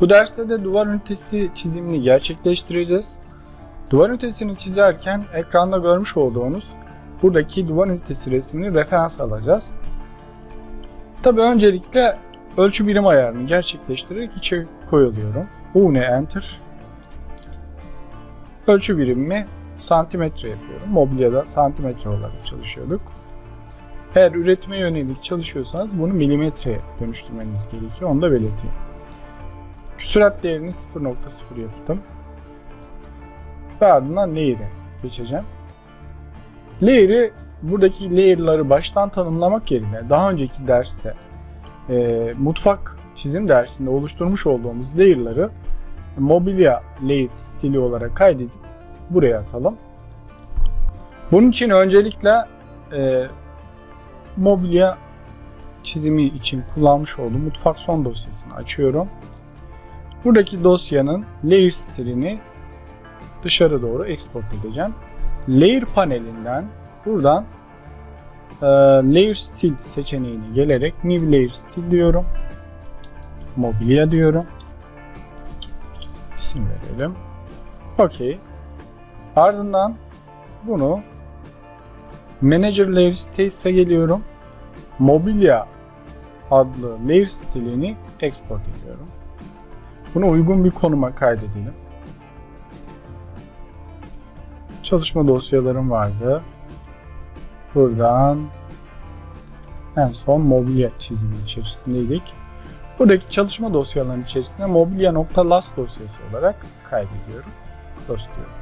Bu derste de duvar ünitesi çizimini gerçekleştireceğiz. Duvar ünitesini çizerken ekranda görmüş olduğunuz buradaki duvar ünitesi resmini referans alacağız. Tabi öncelikle ölçü birim ayarını gerçekleştirerek içe koyuluyorum. UNE Enter. Ölçü birimimi santimetre yapıyorum. Mobilyada santimetre olarak çalışıyorduk. Eğer üretime yönelik çalışıyorsanız bunu milimetreye dönüştürmeniz gerekiyor. Onu da belirteyim. Küsurat değerini 0.0 yaptım. Ve ardından layer'e geçeceğim. Layer'i buradaki layer'ları baştan tanımlamak yerine daha önceki derste e, mutfak çizim dersinde oluşturmuş olduğumuz layer'ları mobilya layer stili olarak kaydedip buraya atalım. Bunun için öncelikle e, mobilya çizimi için kullanmış olduğum mutfak son dosyasını açıyorum. Buradaki dosyanın layer stilini dışarı doğru export edeceğim. Layer panelinden buradan e, layer stil seçeneğine gelerek new layer stil diyorum. Mobilya diyorum. İsim verelim. OK. Ardından bunu Manager Layer States'e geliyorum. Mobilya adlı layer stilini export ediyorum. Bunu uygun bir konuma kaydedelim. Çalışma dosyalarım vardı. Buradan en son mobilya çizimi içerisindeydik. Buradaki çalışma dosyalarının içerisinde mobilya.last dosyası olarak kaydediyorum. Close diyorum.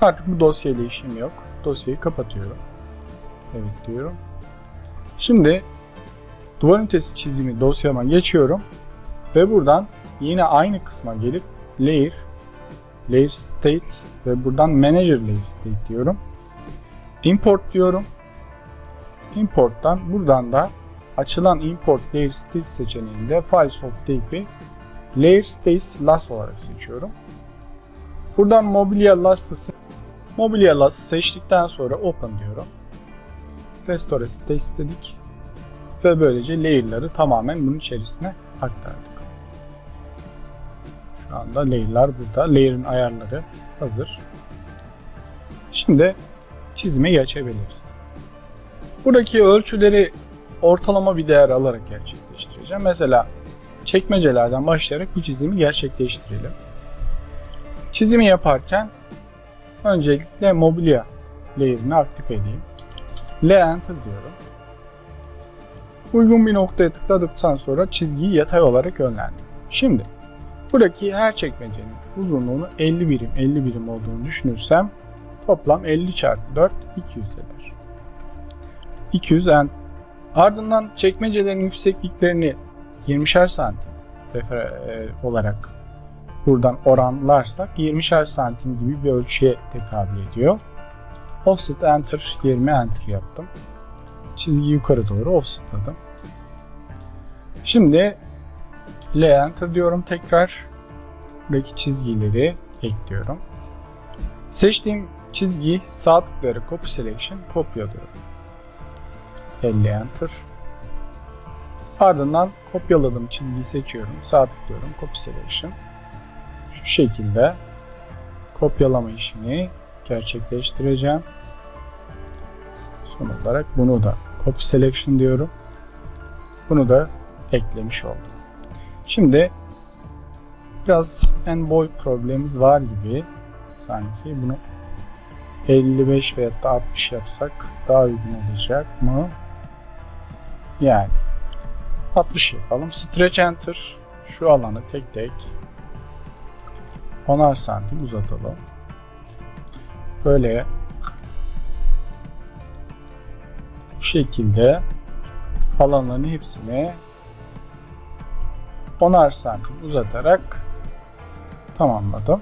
Artık bu dosyayla işim yok. Dosyayı kapatıyorum. Evet diyorum. Şimdi duvar ünitesi çizimi dosyama geçiyorum. Ve buradan yine aynı kısma gelip layer, layer state ve buradan manager layer state diyorum. Import diyorum. Import'tan buradan da açılan import layer state seçeneğinde files of type'i layer state last olarak seçiyorum. Buradan mobilya last'ı mobilya last seçtikten sonra open diyorum. Restore state dedik. Ve böylece layer'ları tamamen bunun içerisine aktardık. Şu anda layer'lar burada. Layer'ın ayarları hazır. Şimdi çizime geçebiliriz. Buradaki ölçüleri ortalama bir değer alarak gerçekleştireceğim. Mesela çekmecelerden başlayarak bu çizimi gerçekleştirelim. Çizimi yaparken öncelikle mobilya layer'ını aktif edeyim. L enter diyorum. Uygun bir noktaya tıkladıktan sonra çizgiyi yatay olarak yönlendim. Şimdi buradaki her çekmecenin uzunluğunu 50 birim 50 birim olduğunu düşünürsem toplam 50 çarpı 4 200 eder. 200 en ardından çekmecelerin yüksekliklerini 20'şer santim e, olarak buradan oranlarsak 20'şer santim gibi bir ölçüye tekabül ediyor. Offset enter 20 enter yaptım. Çizgi yukarı doğru offsetladım. Şimdi L enter diyorum tekrar. Buradaki çizgileri ekliyorum. Seçtiğim çizgiyi sağ tıklayarak copy selection kopyalıyorum. 50 enter. Ardından kopyaladığım çizgiyi seçiyorum. Sağ tıklıyorum copy selection. Şu şekilde kopyalama işini gerçekleştireceğim. Son olarak bunu da copy selection diyorum. Bunu da eklemiş oldum. Şimdi biraz en boy problemimiz var gibi sanki bunu 55 veya da 60 yapsak daha uygun olacak mı? Yani 60 yapalım. Stretch Enter şu alanı tek tek 10'ar santim uzatalım. Böyle bu şekilde alanların hepsini 10'ar santim uzatarak tamamladım.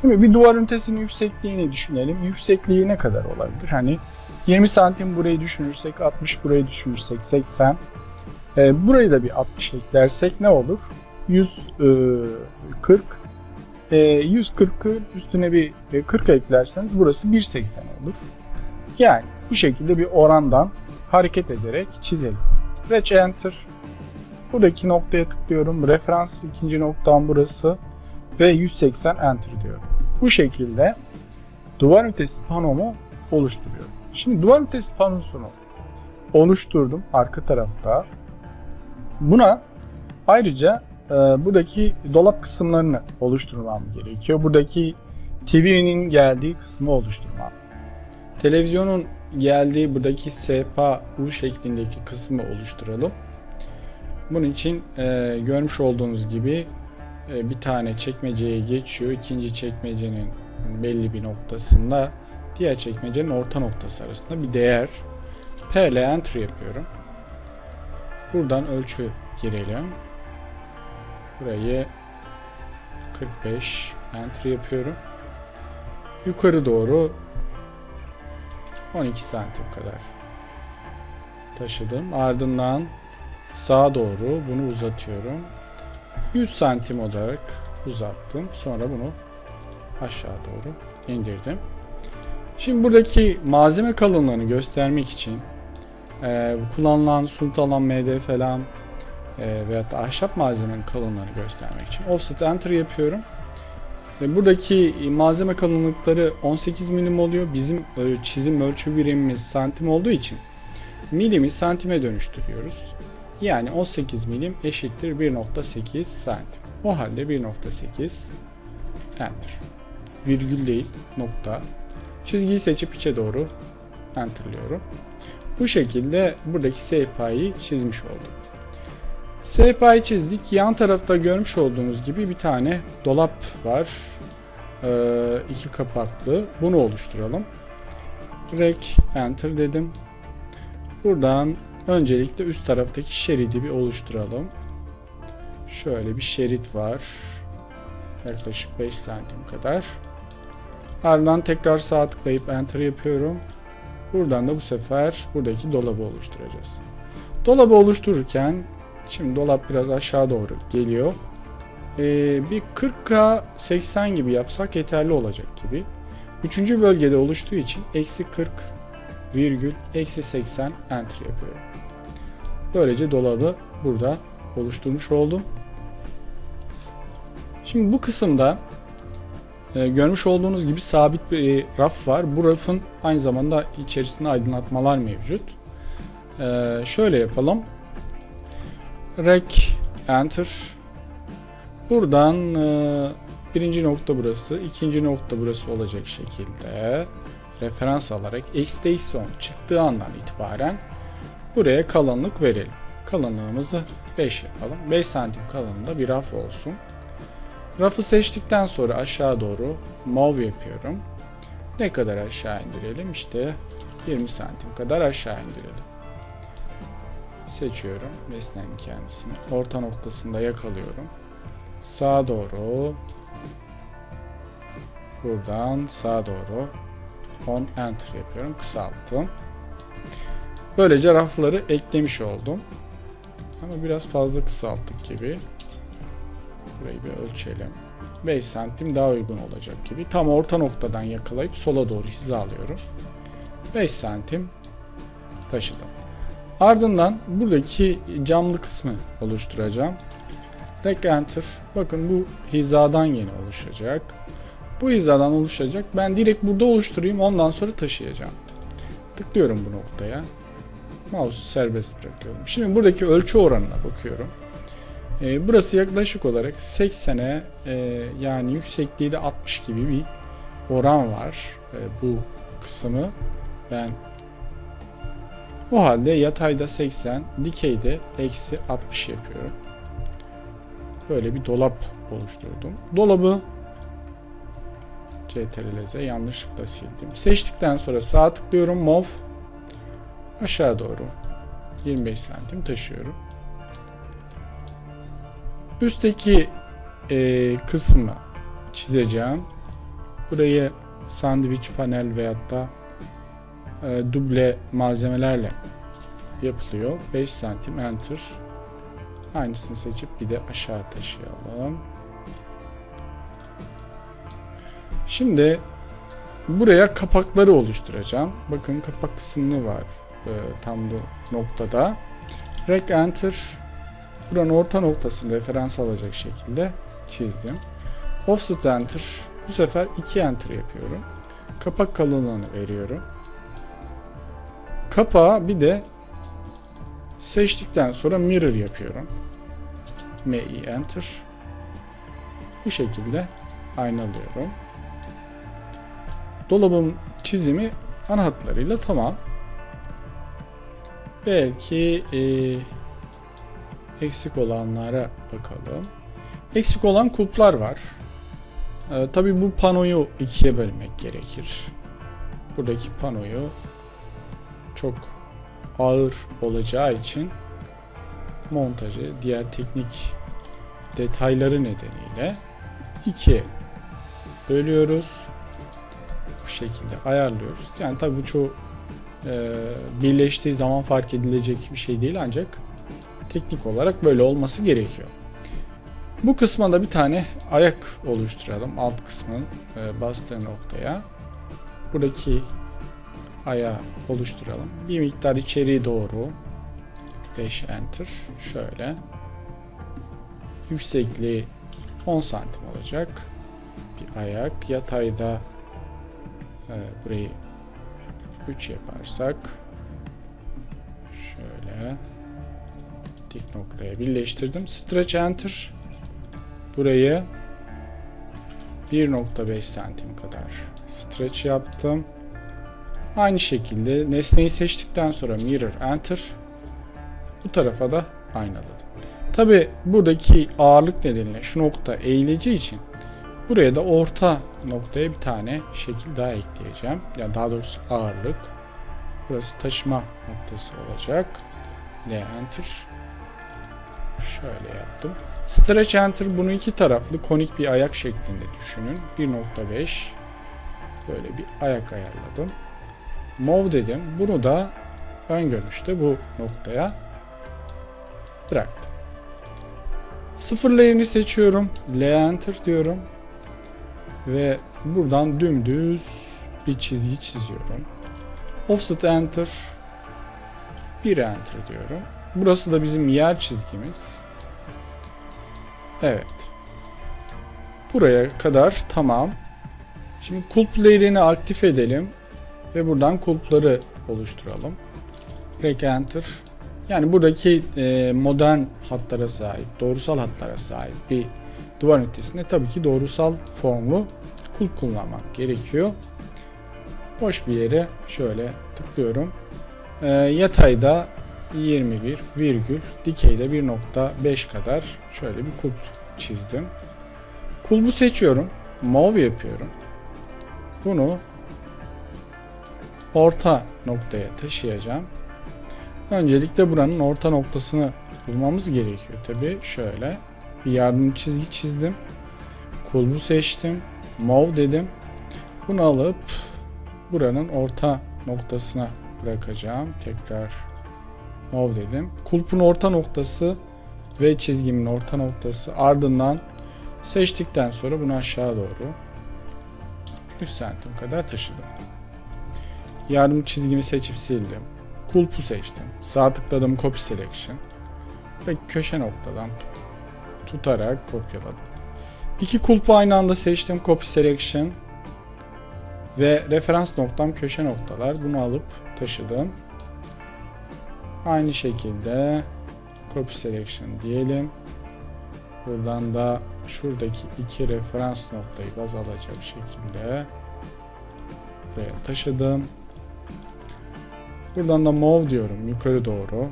Şimdi bir duvar ünitesinin yüksekliğini düşünelim. Yüksekliği ne kadar olabilir? Hani 20 santim burayı düşünürsek, 60 burayı düşünürsek, 80. Ee, burayı da bir 60 eklersek ne olur? 140. Ee, 140'ı üstüne bir 40 eklerseniz burası 1.80 olur. Yani bu şekilde bir orandan hareket ederek çizelim. Stretch Enter Buradaki noktaya tıklıyorum. Referans ikinci noktam burası. Ve 180 enter diyorum. Bu şekilde duvar ötesi panomu oluşturuyorum. Şimdi duvar ötesi panosunu oluşturdum arka tarafta. Buna ayrıca e, buradaki dolap kısımlarını oluşturmam gerekiyor. Buradaki TV'nin geldiği kısmı oluşturmam. Televizyonun geldiği buradaki sehpa U şeklindeki kısmı oluşturalım. Bunun için e, görmüş olduğunuz gibi e, bir tane çekmeceye geçiyor. İkinci çekmecenin belli bir noktasında diğer çekmecenin orta noktası arasında bir değer P ile enter yapıyorum. Buradan ölçü girelim. Burayı 45 enter yapıyorum. Yukarı doğru 12 santim kadar taşıdım. Ardından sağa doğru bunu uzatıyorum. 100 santim olarak uzattım. Sonra bunu aşağı doğru indirdim. Şimdi buradaki malzeme kalınlığını göstermek için e, kullanılan suntalan MD falan e, veyahut da ahşap malzemenin kalınlığını göstermek için offset enter yapıyorum. Ve buradaki malzeme kalınlıkları 18 milim oluyor. Bizim ö- çizim ölçü birimimiz santim olduğu için milimi santime dönüştürüyoruz. Yani 18 milim eşittir 1.8 santim. O halde 1.8 enter. Virgül değil nokta. Çizgiyi seçip içe doğru enterliyorum. Bu şekilde buradaki sehpayı çizmiş oldum. Sehpayı çizdik. Yan tarafta görmüş olduğunuz gibi bir tane dolap var. Ee, iki kapaklı. Bunu oluşturalım. Rec enter dedim. Buradan öncelikle üst taraftaki şeridi bir oluşturalım. Şöyle bir şerit var. Yaklaşık 5 santim kadar. Ardından tekrar sağ tıklayıp enter yapıyorum. Buradan da bu sefer buradaki dolabı oluşturacağız. Dolabı oluştururken şimdi dolap biraz aşağı doğru geliyor. Ee, bir 40K 80 gibi yapsak yeterli olacak gibi. Üçüncü bölgede oluştuğu için eksi 40 virgül eksi 80 enter yapıyorum. Böylece dolabı burada oluşturmuş oldum. Şimdi bu kısımda e, görmüş olduğunuz gibi sabit bir e, raf var. Bu rafın aynı zamanda içerisinde aydınlatmalar mevcut. E, şöyle yapalım. Rec Enter. Buradan e, birinci nokta burası, ikinci nokta burası olacak şekilde referans alarak X 10 çıktığı andan itibaren buraya kalınlık verelim. Kalınlığımızı 5 yapalım. 5 santim kalınlığında bir raf olsun. Rafı seçtikten sonra aşağı doğru move yapıyorum. Ne kadar aşağı indirelim? İşte 20 santim kadar aşağı indirelim. Seçiyorum nesnenin kendisini. Orta noktasında yakalıyorum. Sağa doğru buradan sağa doğru 10 enter yapıyorum. Kısalttım. Böylece rafları eklemiş oldum. Ama biraz fazla kısalttık gibi. Burayı bir ölçelim. 5 santim daha uygun olacak gibi. Tam orta noktadan yakalayıp sola doğru hizalıyorum. 5 santim taşıdım. Ardından buradaki camlı kısmı oluşturacağım. Enter. Bakın bu hizadan yeni oluşacak. Bu hizadan oluşacak. Ben direkt burada oluşturayım ondan sonra taşıyacağım. Tıklıyorum bu noktaya. Mouse'u serbest bırakıyorum. Şimdi buradaki ölçü oranına bakıyorum. Ee, burası yaklaşık olarak 80'e e, yani yüksekliği de 60 gibi bir oran var. E, bu kısmı ben o halde yatayda 80, dikeyde eksi 60 yapıyorum. Böyle bir dolap oluşturdum. Dolabı CTRL-Z yanlışlıkla sildim. Seçtikten sonra sağ tıklıyorum. Move aşağı doğru 25 santim taşıyorum. Üstteki e, kısmı çizeceğim. Burayı sandviç panel veyahut da e, duble malzemelerle yapılıyor. 5 santim enter. Aynısını seçip bir de aşağı taşıyalım. Şimdi buraya kapakları oluşturacağım. Bakın kapak kısmı var e, tam bu noktada. Rec Enter Buranın orta noktasını referans alacak şekilde çizdim. Offset enter. Bu sefer 2 enter yapıyorum. Kapak kalınlığını veriyorum. Kapağı bir de seçtikten sonra mirror yapıyorum. MI enter. Bu şekilde aynalıyorum. Dolabın çizimi ana hatlarıyla tamam. Belki eee, eksik olanlara bakalım. Eksik olan kulplar var. Ee, tabii bu panoyu ikiye bölmek gerekir. Buradaki panoyu çok ağır olacağı için montajı diğer teknik detayları nedeniyle ikiye bölüyoruz. Bu şekilde ayarlıyoruz. Yani tabii bu e, birleştiği zaman fark edilecek bir şey değil ancak teknik olarak böyle olması gerekiyor. Bu kısma da bir tane ayak oluşturalım. Alt kısmın e, bastığı noktaya. Buradaki ayağı oluşturalım. Bir miktar içeriye doğru 5 enter şöyle yüksekliği 10 santim olacak bir ayak yatayda e, burayı 3 yaparsak şöyle dik noktaya birleştirdim. Stretch enter. Burayı 1.5 santim kadar stretch yaptım. Aynı şekilde nesneyi seçtikten sonra mirror enter. Bu tarafa da aynaladım tabi buradaki ağırlık nedeniyle şu nokta eğileceği için buraya da orta noktaya bir tane şekil daha ekleyeceğim yani daha doğrusu ağırlık burası taşıma noktası olacak L enter şöyle yaptım Stretch Enter bunu iki taraflı konik bir ayak şeklinde düşünün. 1.5 böyle bir ayak ayarladım. Move dedim. Bunu da ön görünüşte bu noktaya bıraktım. Sıfırlayını seçiyorum. L Enter diyorum. Ve buradan dümdüz bir çizgi çiziyorum. Offset Enter 1 Enter diyorum. Burası da bizim yer çizgimiz. Evet. Buraya kadar tamam. Şimdi kulp layer'ini aktif edelim. Ve buradan kulpları oluşturalım. Rec Enter. Yani buradaki e, modern hatlara sahip, doğrusal hatlara sahip bir duvar ünitesinde tabii ki doğrusal formlu kulp kullanmak gerekiyor. Boş bir yere şöyle tıklıyorum. E, yatayda 21 virgül dikeyde 1.5 kadar şöyle bir kulp çizdim. Kulbu seçiyorum. Move yapıyorum. Bunu orta noktaya taşıyacağım. Öncelikle buranın orta noktasını bulmamız gerekiyor. Tabi şöyle bir yardım çizgi çizdim. Kulbu seçtim. Move dedim. Bunu alıp buranın orta noktasına bırakacağım. Tekrar move dedim. Kulpun orta noktası ve çizgimin orta noktası ardından seçtikten sonra bunu aşağı doğru 3 santim kadar taşıdım. Yardım çizgimi seçip sildim. Kulpu seçtim. Sağ tıkladım copy selection ve köşe noktadan tutarak kopyaladım. İki kulpu aynı anda seçtim copy selection ve referans noktam köşe noktalar. Bunu alıp taşıdım. Aynı şekilde copy selection diyelim. Buradan da şuradaki iki referans noktayı baz alacak şekilde buraya taşıdım. Buradan da move diyorum yukarı doğru.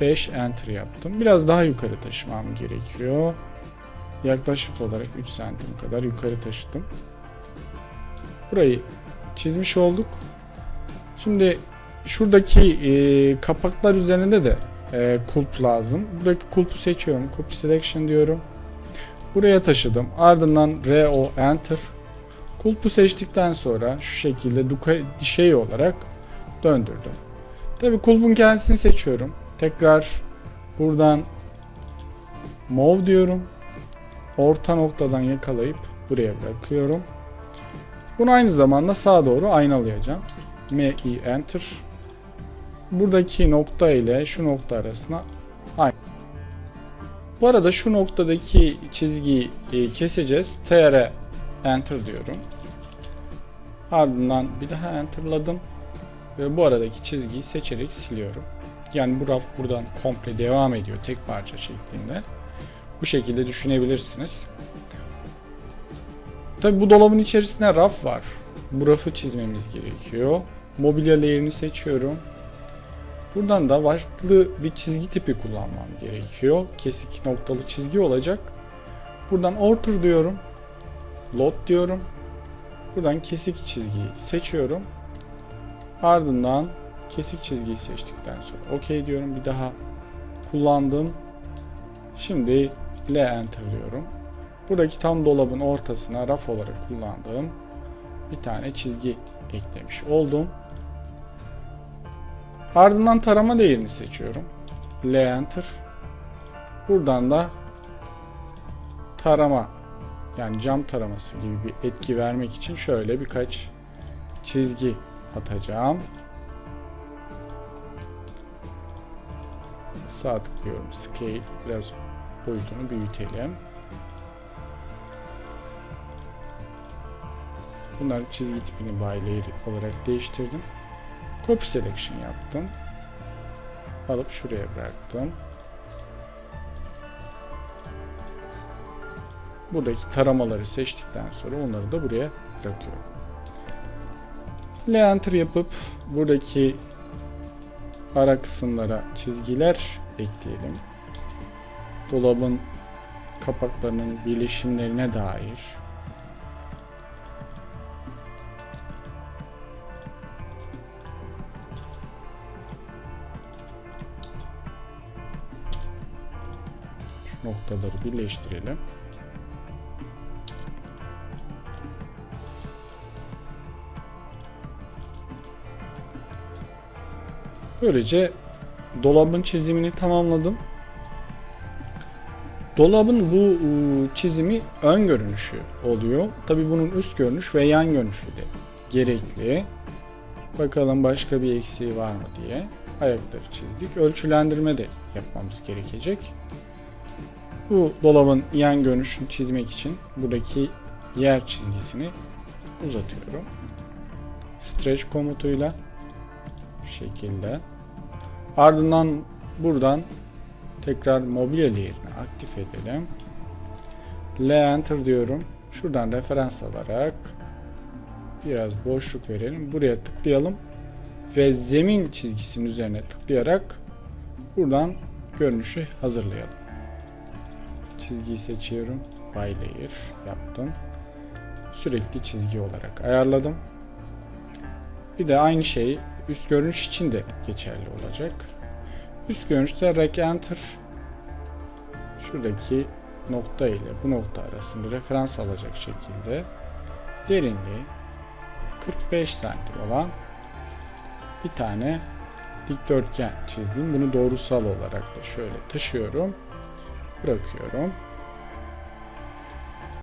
5 enter yaptım. Biraz daha yukarı taşımam gerekiyor. Yaklaşık olarak 3 santim kadar yukarı taşıdım. Burayı çizmiş olduk. Şimdi şuradaki e, kapaklar üzerinde de e, kulp lazım. Buradaki kulpu seçiyorum. Copy selection diyorum. Buraya taşıdım. Ardından RO enter. Kulpu seçtikten sonra şu şekilde şey olarak döndürdüm. Tabi kulpun kendisini seçiyorum. Tekrar buradan move diyorum. Orta noktadan yakalayıp buraya bırakıyorum. Bunu aynı zamanda sağa doğru aynalayacağım. MI enter. Buradaki nokta ile şu nokta arasına aynı. Bu arada şu noktadaki çizgiyi e, keseceğiz. TR Enter diyorum. Ardından bir daha Enter'ladım. Ve bu aradaki çizgiyi seçerek siliyorum. Yani bu raf buradan komple devam ediyor tek parça şeklinde. Bu şekilde düşünebilirsiniz. Tabi bu dolabın içerisinde raf var. Bu rafı çizmemiz gerekiyor. Mobilya layer'ini seçiyorum. Buradan da farklı bir çizgi tipi kullanmam gerekiyor. Kesik noktalı çizgi olacak. Buradan order diyorum. Load diyorum. Buradan kesik çizgiyi seçiyorum. Ardından kesik çizgiyi seçtikten sonra OK diyorum. Bir daha kullandım. Şimdi L enter diyorum. Buradaki tam dolabın ortasına raf olarak kullandığım bir tane çizgi eklemiş oldum. Ardından tarama değerini seçiyorum. L enter. Buradan da tarama yani cam taraması gibi bir etki vermek için şöyle birkaç çizgi atacağım. Sağ tıklıyorum. Scale biraz boyutunu büyütelim. Bunların çizgi tipini by olarak değiştirdim. Copy selection yaptım. Alıp şuraya bıraktım. Buradaki taramaları seçtikten sonra onları da buraya bırakıyorum. L enter yapıp buradaki ara kısımlara çizgiler ekleyelim. Dolabın kapaklarının birleşimlerine dair şu noktaları birleştirelim. Böylece dolabın çizimini tamamladım. Dolabın bu ıı, çizimi ön görünüşü oluyor. Tabi bunun üst görünüş ve yan görünüşü de gerekli. Bakalım başka bir eksiği var mı diye. Ayakları çizdik. Ölçülendirme de yapmamız gerekecek. Bu dolabın yan görünüşünü çizmek için buradaki yer çizgisini uzatıyorum. Stretch komutuyla bu şekilde. Ardından buradan tekrar mobilya layer'ını aktif edelim. Enter diyorum. Şuradan referans alarak biraz boşluk verelim. Buraya tıklayalım ve zemin çizgisinin üzerine tıklayarak buradan görünüşü hazırlayalım. Çizgiyi seçiyorum. By layer yaptım. Sürekli çizgi olarak ayarladım. Bir de aynı şey üst görünüş için de geçerli olacak. Üst görünüşte rec enter şuradaki nokta ile bu nokta arasında referans alacak şekilde derinliği 45 santim olan bir tane dikdörtgen çizdim. Bunu doğrusal olarak da şöyle taşıyorum. Bırakıyorum.